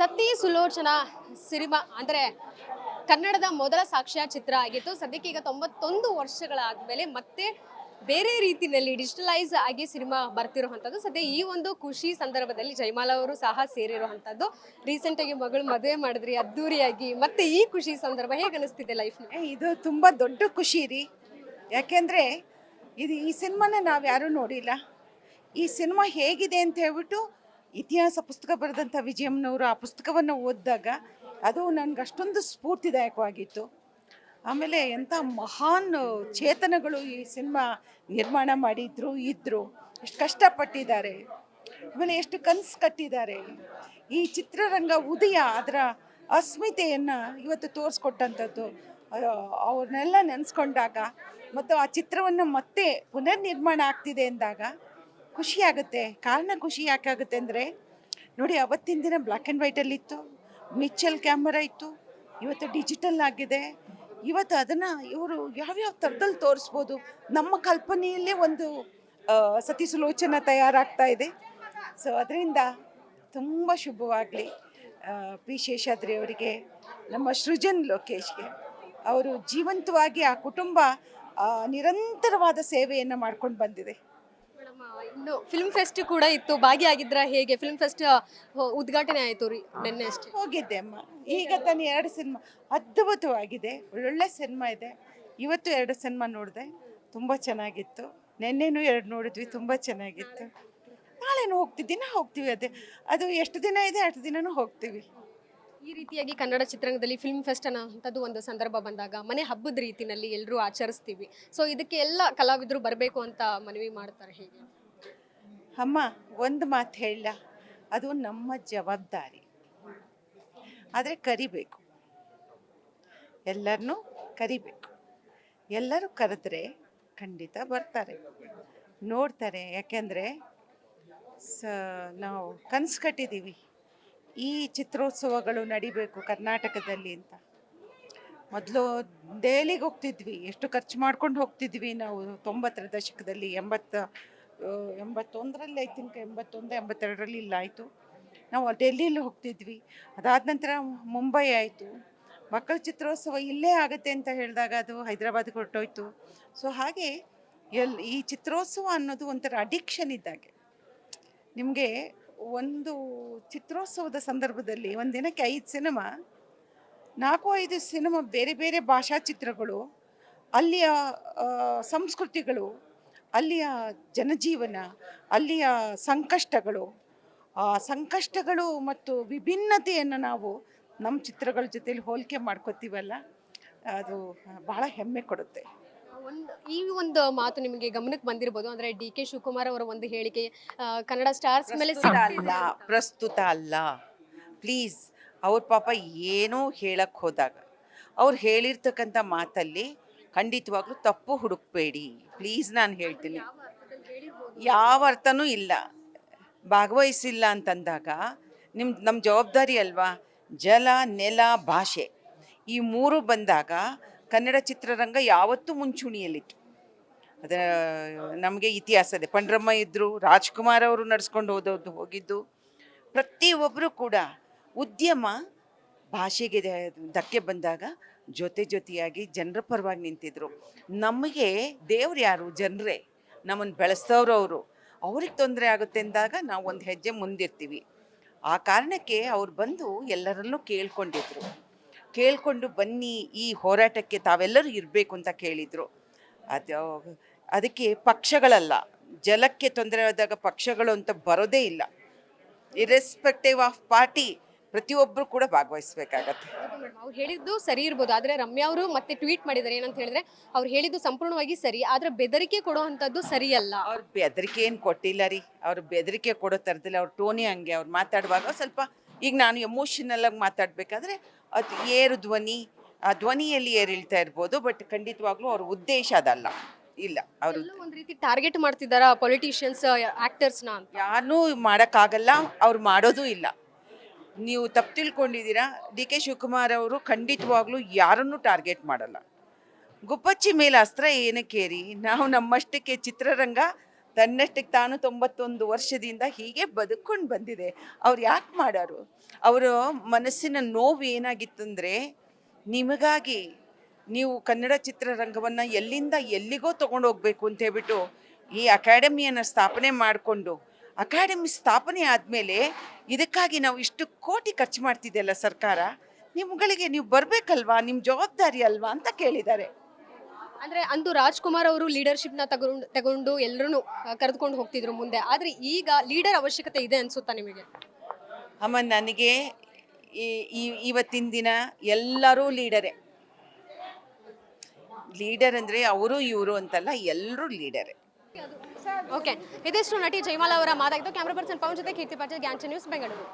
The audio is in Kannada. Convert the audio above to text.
ಸತಿ ಸುಲೋಚನಾ ಸಿನಿಮಾ ಅಂದ್ರೆ ಕನ್ನಡದ ಮೊದಲ ಸಾಕ್ಷ್ಯ ಚಿತ್ರ ಆಗಿತ್ತು. ಸದ್ಯಕ್ಕೆ ಈಗ ತೊಂಬತ್ತೊಂದು ವರ್ಷಗಳಾದ್ಮೇಲೆ ಮತ್ತೆ ಬೇರೆ ರೀತಿಯಲ್ಲಿ ಡಿಜಿಟಲೈಸ್ ಆಗಿ ಸಿನಿಮಾ ಬರ್ತಿರುವಂಥದ್ದು. ಸದ್ಯ ಈ ಒಂದು ಖುಷಿ ಸಂದರ್ಭದಲ್ಲಿ ಜಯಮಾಲ ಅವರು ಸಹ ಸೇರಿರುವಂಥದ್ದು. ರೀಸೆಂಟ್ ಆಗಿ ಮಗಳು ಮದುವೆ ಮಾಡಿದ್ರಿ ಅದ್ದೂರಿಯಾಗಿ. ಮತ್ತೆ ಈ ಖುಷಿ ಸಂದರ್ಭ ಹೇಗೆ ಅನಿಸ್ತಿದೆ ಲೈಫ್ ಏ, ಇದು ತುಂಬ ದೊಡ್ಡ ಖುಷಿ ರೀ. ಯಾಕೆಂದರೆ ಇದು ಈ ಸಿನಿಮಾನ ನಾವು ಯಾರೂ ನೋಡಿಲ್ಲ. ಈ ಸಿನಿಮಾ ಹೇಗಿದೆ ಅಂತ ಹೇಳ್ಬಿಟ್ಟು ಇತಿಹಾಸ ಪುಸ್ತಕ ಬರೆದಂಥ ವಿಜಯಮ್ಮನವರು ಆ ಪುಸ್ತಕವನ್ನು ಓದಿದಾಗ ಅದು ನನಗೆ ಅಷ್ಟೊಂದು ಸ್ಫೂರ್ತಿದಾಯಕವಾಗಿತ್ತು. ಆಮೇಲೆ ಎಂಥ ಮಹಾನ್ ಚೇತನಗಳು ಈ ಸಿನಿಮಾ ನಿರ್ಮಾಣ ಮಾಡಿದ್ರು ಇದ್ದರು ಎಷ್ಟು ಕಷ್ಟಪಟ್ಟಿದ್ದಾರೆ. ಆಮೇಲೆ ಎಷ್ಟು ಕನಸು ಕಟ್ಟಿದ್ದಾರೆ. ಈ ಚಿತ್ರರಂಗ ಉದಯ ಅದರ ಅಸ್ಮಿತೆಯನ್ನು ಇವತ್ತು ತೋರಿಸ್ಕೊಟ್ಟಂಥದ್ದು. ಅವ್ರನ್ನೆಲ್ಲ ನೆನೆಸ್ಕೊಂಡಾಗ ಮತ್ತು ಆ ಚಿತ್ರವನ್ನು ಮತ್ತೆ ಪುನರ್ನಿರ್ಮಾಣ ಆಗ್ತಿದೆ ಖುಷಿಯಾಗುತ್ತೆ. ಕಾರಣ ಖುಷಿ ಯಾಕಾಗುತ್ತೆ ಅಂದರೆ, ನೋಡಿ ಅವತ್ತಿನ ದಿನ ಬ್ಲ್ಯಾಕ್ ಆ್ಯಂಡ್ ವೈಟಲ್ಲಿತ್ತು ಮಿಚ್ಚಲ್ ಕ್ಯಾಮರಾ ಇತ್ತು, ಇವತ್ತು ಡಿಜಿಟಲ್ ಆಗಿದೆ. ಇವತ್ತು ಅದನ್ನು ಇವರು ಯಾವ್ಯಾವ ಥರದಲ್ಲಿ ತೋರಿಸ್ಬೋದು? ನಮ್ಮ ಕಲ್ಪನೆಯಲ್ಲೇ ಒಂದು ಸತಿ ಸುಲೋಚನ ತಯಾರಾಗ್ತಾ ಇದೆ. ಸೊ ಅದರಿಂದ ತುಂಬ ಶುಭವಾಗಲಿ ಪಿ ಶೇಷಾದ್ರಿ ಅವರಿಗೆ, ನಮ್ಮ ಸೃಜನ್ ಲೋಕೇಶ್ಗೆ. ಅವರು ಜೀವಂತವಾಗಿ ಆ ಕುಟುಂಬ ನಿರಂತರವಾದ ಸೇವೆಯನ್ನು ಮಾಡ್ಕೊಂಡು ಬಂದಿದೆ. ಇನ್ನು ಫಿಲ್ಮ್ ಫೆಸ್ಟ್ ಕೂಡ ಇತ್ತು ಭಾಗಿಯಾಗಿದ್ರ ಹೇಗೆ? ಫಿಲ್ಮ್ ಫೆಸ್ಟ್ ಉದ್ಘಾಟನೆ ಆಯ್ತು ರೀ ನಿನ್ನೆ ಅಷ್ಟೇ. ಹೋಗಿದ್ದೆ ಅಮ್ಮ. ಈಗ ತಾನು ಎರಡು ಸಿನಿಮಾ ಅದ್ಭುತವಾಗಿದೆ ಒಳ್ಳೊಳ್ಳೆ ಸಿನಿಮಾ ಇದೆ. ಇವತ್ತು ಎರಡು ಸಿನಿಮಾ ನೋಡಿದೆ ತುಂಬ ಚೆನ್ನಾಗಿತ್ತು. ನಿನ್ನೆನೂ ಎರಡು ನೋಡಿದ್ವಿ ತುಂಬ ಚೆನ್ನಾಗಿತ್ತು. ನಾಳೆನೂ ಹೋಗ್ತಿದ್ದೀನ ದಿನ ಹೋಗ್ತೀವಿ ಅದೇ. ಅದು ಎಷ್ಟು ದಿನ ಇದೆ ಅಷ್ಟು ದಿನನೂ ಹೋಗ್ತೀವಿ. ಈ ರೀತಿಯಾಗಿ ಕನ್ನಡ ಚಿತ್ರರಂಗದಲ್ಲಿ ಫಿಲ್ಮ್ ಫೆಸ್ಟ್ ಅನ್ನೋಂಥದ್ದು ಒಂದು ಸಂದರ್ಭ ಬಂದಾಗ ಮನೆ ಹಬ್ಬದ ರೀತಿಯಲ್ಲಿ ಎಲ್ಲರೂ ಆಚರಿಸ್ತೀವಿ. ಸೊ ಇದಕ್ಕೆ ಎಲ್ಲ ಕಲಾವಿದರು ಬರಬೇಕು ಅಂತ ಮನವಿ ಮಾಡ್ತಾರೆ ಹೇಗೆ? ಅಮ್ಮ, ಒಂದು ಮಾತು ಹೇಳ. ಅದು ನಮ್ಮ ಜವಾಬ್ದಾರಿ. ಆದರೆ ಕರಿಬೇಕು. ಎಲ್ಲರನ್ನೂ ಕರಿಬೇಕು. ಎಲ್ಲರೂ ಕರೆದ್ರೆ ಖಂಡಿತ ಬರ್ತಾರೆ. ನೋಡ್ತಾರೆ, ಯಾಕೆಂದರೆ ಸ, ನಾವು ಕನಸು ಕಟ್ಟಿದ್ದೀವಿ ಈ ಚಿತ್ರೋತ್ಸವಗಳು ನಡಿಬೇಕು ಕರ್ನಾಟಕದಲ್ಲಿ ಅಂತ. ಮೊದಲು ದೆಹಲಿಗೆ ಹೋಗ್ತಿದ್ವಿ. ಎಷ್ಟು ಖರ್ಚು ಮಾಡ್ಕೊಂಡು ಹೋಗ್ತಿದ್ವಿ ನಾವು ತೊಂಬತ್ತರ ದಶಕದಲ್ಲಿ, ಎಂಬತ್ತು ಎಂಬತ್ತೊಂದರಲ್ಲಿ, ಐ ತಿಂಕ್ ಎಂಬತ್ತೊಂದು, ಎಂಬತ್ತೆರಡರಲ್ಲಿ ಇಲ್ಲ, ಆಯಿತು. ನಾವು ಡೆಲ್ಲಿಯಲ್ಲಿ ಹೋಗ್ತಿದ್ವಿ. ಅದಾದ ನಂತರ ಮುಂಬೈ ಆಯಿತು. ಮಕ್ಕಳ ಚಿತ್ರೋತ್ಸವ ಇಲ್ಲೇ ಆಗುತ್ತೆ ಅಂತ ಹೇಳಿದಾಗ ಅದು ಹೈದರಾಬಾದ್ಗೆ ಹೊರಟೋಯ್ತು. ಸೊ, ಹಾಗೆ ಎಲ್, ಈ ಚಿತ್ರೋತ್ಸವ ಅನ್ನೋದು ಒಂಥರ ಅಡಿಕ್ಷನ್ ಇದ್ದಾಗೆ. ನಿಮಗೆ ಒಂದು ಚಿತ್ರೋತ್ಸವದ ಸಂದರ್ಭದಲ್ಲಿ ಒಂದು ದಿನಕ್ಕೆ ಐದು ಸಿನಿಮಾ, ನಾಲ್ಕು, ಐದು ಸಿನಿಮಾ ಬೇರೆ ಬೇರೆ ಭಾಷಾ ಚಿತ್ರಗಳು, ಅಲ್ಲಿಯ ಸಂಸ್ಕೃತಿಗಳು ಅಲ್ಲಿಯ ಜನಜೀವನ ಅಲ್ಲಿಯ ಸಂಕಷ್ಟಗಳು ಆ ಸಂಕಷ್ಟಗಳು ಮತ್ತು ವಿಭಿನ್ನತೆಯನ್ನು ನಾವು ನಮ್ಮ ಚಿತ್ರಗಳ ಜೊತೆಯಲ್ಲಿ ಹೋಲಿಕೆ ಮಾಡ್ಕೋತೀವಲ್ಲ ಅದು ಬಹಳ ಹೆಮ್ಮೆ ಕೊಡುತ್ತೆ. ಒಂದು ಈ ಒಂದು ಮಾತು ನಿಮಗೆ ಗಮನಕ್ಕೆ ಬಂದಿರ್ಬೋದು ಅಂದ್ರೆ ಡಿ ಕೆ ಶಿವಕುಮಾರ್ ಅವರ ಒಂದು ಹೇಳಿಕೆ ಕನ್ನಡ ಸ್ಟಾರ್ಸ್ ಮೇಲೆ ಅಲ್ಲ ಪ್ರಸ್ತುತ ಅಲ್ಲ. ಪ್ಲೀಸ್ ಅವ್ರ ಪಾಪ ಏನೋ ಹೇಳಕ್ಕೆ ಹೋದಾಗ ಅವ್ರು ಹೇಳಿರ್ತಕ್ಕಂಥ ಮಾತಲ್ಲಿ ಖಂಡಿತವಾಗ್ಲೂ ತಪ್ಪು ಹುಡುಕ್ಬೇಡಿ. ಪ್ಲೀಸ್ ನಾನು ಹೇಳ್ತೀನಿ. ಯಾವ ಅರ್ಥನೂ ಇಲ್ಲ. ಭಾಗವಹಿಸಿಲ್ಲ ಅಂತಂದಾಗ ನಿಮ್ಮ ನಮ್ಮ ಜವಾಬ್ದಾರಿ ಅಲ್ವಾ? ಜಲ ನೆಲ ಭಾಷೆ. ಈ ಮೂರು ಬಂದಾಗ ಕನ್ನಡ ಚಿತ್ರರಂಗ ಯಾವತ್ತೂ ಮುಂಚೂಣಿಯಲ್ಲಿತ್ತು. ಅದ ನಮಗೆ ಇತಿಹಾಸ ಇದೆ ಪಂಡ್ರಮ್ಮ ಇದ್ದರು ರಾಜ್ಕುಮಾರ್ ಅವರು ನಡ್ಸ್ಕೊಂಡು ಹೋದವ್ದು ಹೋಗಿದ್ದು. ಪ್ರತಿಯೊಬ್ಬರು ಕೂಡ ಉದ್ಯಮ ಭಾಷೆಗೆ ಧಕ್ಕೆ ಬಂದಾಗ ಜೊತೆ ಜೊತೆಯಾಗಿ ಜನರ ಪರವಾಗಿ ನಿಂತಿದ್ರು. ನಮಗೆ ದೇವ್ರು ಯಾರು? ಜನರೇ. ನಮ್ಮನ್ನು ಬೆಳೆಸ್ತವ್ರು ಅವರು. ಅವ್ರಿಗೆ ತೊಂದರೆ ಆಗುತ್ತೆ ಅಂದಾಗ ನಾವು ಒಂದು ಹೆಜ್ಜೆ ಮುಂದಿರ್ತೀವಿ. ಆ ಕಾರಣಕ್ಕೆ ಅವ್ರು ಬಂದು ಎಲ್ಲರಲ್ಲೂ ಕೇಳ್ಕೊಂಡಿದ್ರು. ಕೇಳಿಕೊಂಡು ಬನ್ನಿ, ಈ ಹೋರಾಟಕ್ಕೆ ತಾವೆಲ್ಲರೂ ಇರಬೇಕು ಅಂತ ಕೇಳಿದರು. ಅದು ಅದಕ್ಕೆ ಪಕ್ಷಗಳಲ್ಲ. ಜಲಕ್ಕೆ ತೊಂದರೆ ಆದಾಗ ಪಕ್ಷಗಳು ಅಂತ ಬರೋದೇ ಇಲ್ಲ. ಇರೆಸ್ಪೆಕ್ಟಿವ್ ಆಫ್ ಪಾರ್ಟಿ ಪ್ರತಿಯೊಬ್ಬರು ಕೂಡ ಭಾಗವಹಿಸಬೇಕಾಗತ್ತೆ. ಅವ್ರು ಹೇಳಿದ್ದು ಸರಿ ಇರ್ಬೋದು ಆದ್ರೆ ರಮ್ಯಾ ಅವರು ಮತ್ತೆ ಟ್ವೀಟ್ ಮಾಡಿದ್ದಾರೆ ಏನಂತ ಹೇಳಿದ್ರೆ ಅವ್ರು ಹೇಳಿದ್ದು ಸಂಪೂರ್ಣವಾಗಿ ಸರಿ ಆದ್ರೆ ಬೆದರಿಕೆ ಕೊಡುವಂತದ್ದು ಸರಿಯಲ್ಲ. ಅವ್ರು ಬೆದರಿಕೆ ಏನು ಕೊಟ್ಟಿಲ್ಲ ರೀ ಅವ್ರು ಬೆದರಿಕೆ ಕೊಡೋ ಥರದಲ್ಲಿ ಅವ್ರ ಟೋನಿ ಹಂಗೆ ಅವ್ರು ಮಾತಾಡುವಾಗ ಸ್ವಲ್ಪ ಈಗ ನಾನು ಎಮೋಷನಲ್ ಆಗಿ ಮಾತಾಡಬೇಕಾದ್ರೆ ಅದು ಏರು ಧ್ವನಿ ಆ ಧ್ವನಿಯಲ್ಲಿ ಏರಿಳ್ತಾ ಇರ್ಬೋದು ಬಟ್ ಖಂಡಿತವಾಗ್ಲೂ ಅವ್ರ ಉದ್ದೇಶ ಅದಲ್ಲ ಇಲ್ಲ ಅವರು ಒಂದು ರೀತಿ ಟಾರ್ಗೆಟ್ ಮಾಡ್ತಿದ್ದಾರಾ ಪೊಲಿಟಿಷಿಯನ್ಸ್ ಆಕ್ಟರ್ಸ್ನ ಯಾರನ್ನೂ ಮಾಡೋಕ್ಕಾಗಲ್ಲ ಅವ್ರು ಮಾಡೋದು ಇಲ್ಲ. ನೀವು ತಪ್ಪು ತಿಳ್ಕೊಂಡಿದ್ದೀರಾ? ಡಿ ಕೆ ಶಿವಕುಮಾರ್ ಅವರು ಖಂಡಿತವಾಗ್ಲೂ ಯಾರನ್ನೂ ಟಾರ್ಗೆಟ್ ಮಾಡಲ್ಲ. ಗುಪ್ಪಚ್ಚಿ ಮೇಲೆ ಅಸ್ತ್ರ ಏನಕ್ಕೇರಿ ನಾವು ನಮ್ಮಷ್ಟಕ್ಕೆ ಚಿತ್ರರಂಗ, ತನ್ನಷ್ಟಕ್ಕೆ ತಾನು ತೊಂಬತ್ತೊಂದು ವರ್ಷದಿಂದ ಹೀಗೆ ಬದುಕೊಂಡು ಬಂದಿದೆ. ಅವ್ರು ಯಾಕೆ ಮಾಡೋರು? ಅವರ ಮನಸ್ಸಿನ ನೋವು ಏನಾಗಿತ್ತಂದರೆ, ನಿಮಗಾಗಿ ನೀವು ಕನ್ನಡ ಚಿತ್ರರಂಗವನ್ನು ಎಲ್ಲಿಂದ ಎಲ್ಲಿಗೋ ತೊಗೊಂಡೋಗ್ಬೇಕು ಅಂತ ಹೇಳ್ಬಿಟ್ಟು ಈ ಅಕಾಡೆಮಿಯನ್ನು ಸ್ಥಾಪನೆ ಮಾಡಿಕೊಂಡು ಅಕಾಡೆಮಿ ಸ್ಥಾಪನೆ ಆದಮೇಲೆ ಇದಕ್ಕಾಗಿ ನಾವು ಇಷ್ಟು ಕೋಟಿ ಖರ್ಚು ಮಾಡ್ತಿದ್ದೆಲ್ಲ ಸರ್ಕಾರ? ನಿಮ್ಗಳಿಗೆ ನೀವು ಬರಬೇಕಲ್ವಾ? ನಿಮ್ಮ ಜವಾಬ್ದಾರಿ ಅಲ್ವಾ ಅಂತ ಕೇಳಿದ್ದಾರೆ. ಅಂದ್ರೆ ಅಂದು ರಾಜ್ಕುಮಾರ್ ಅವರು ಲೀಡರ್ಶಿಪ್ನ ತಗೊಂಡು ತಗೊಂಡು ಎಲ್ಲರೂ ಕರೆದುಕೊಂಡು ಹೋಗ್ತಿದ್ರು ಮುಂದೆ. ಆದ್ರೆ ಈಗ ಲೀಡರ್ ಅವಶ್ಯಕತೆ ಇದೆ ಅನ್ಸುತ್ತಾ ನಿಮಗೆ? ಅಮ್ಮ ನನಗೆ ಈ- ಈ- ಇವತ್ತಿನ ದಿನ ಎಲ್ಲರೂ ಲೀಡರೇ. ಲೀಡರ್ ಅಂದರೆ ಅವರು ಇವರು ಅಂತಲ್ಲ ಎಲ್ಲರೂ ಲೀಡರೇ. ಓಕೆ. ಇದಿಷ್ಟು ನಟಿ ಜಯಮಾಲ ಅವರ ಮಾತಾಗಿದ್ದು. ಕ್ಯಾಮ್ರಾ ಪರ್ಸನ್ ಪವನ್ ಜೊತೆ ಕೀರ್ತಿ ಪಾಟೀಲ್ ಗ್ಯಾಂಚ ನ್ಯೂಸ್, ಬೆಂಗಳೂರು.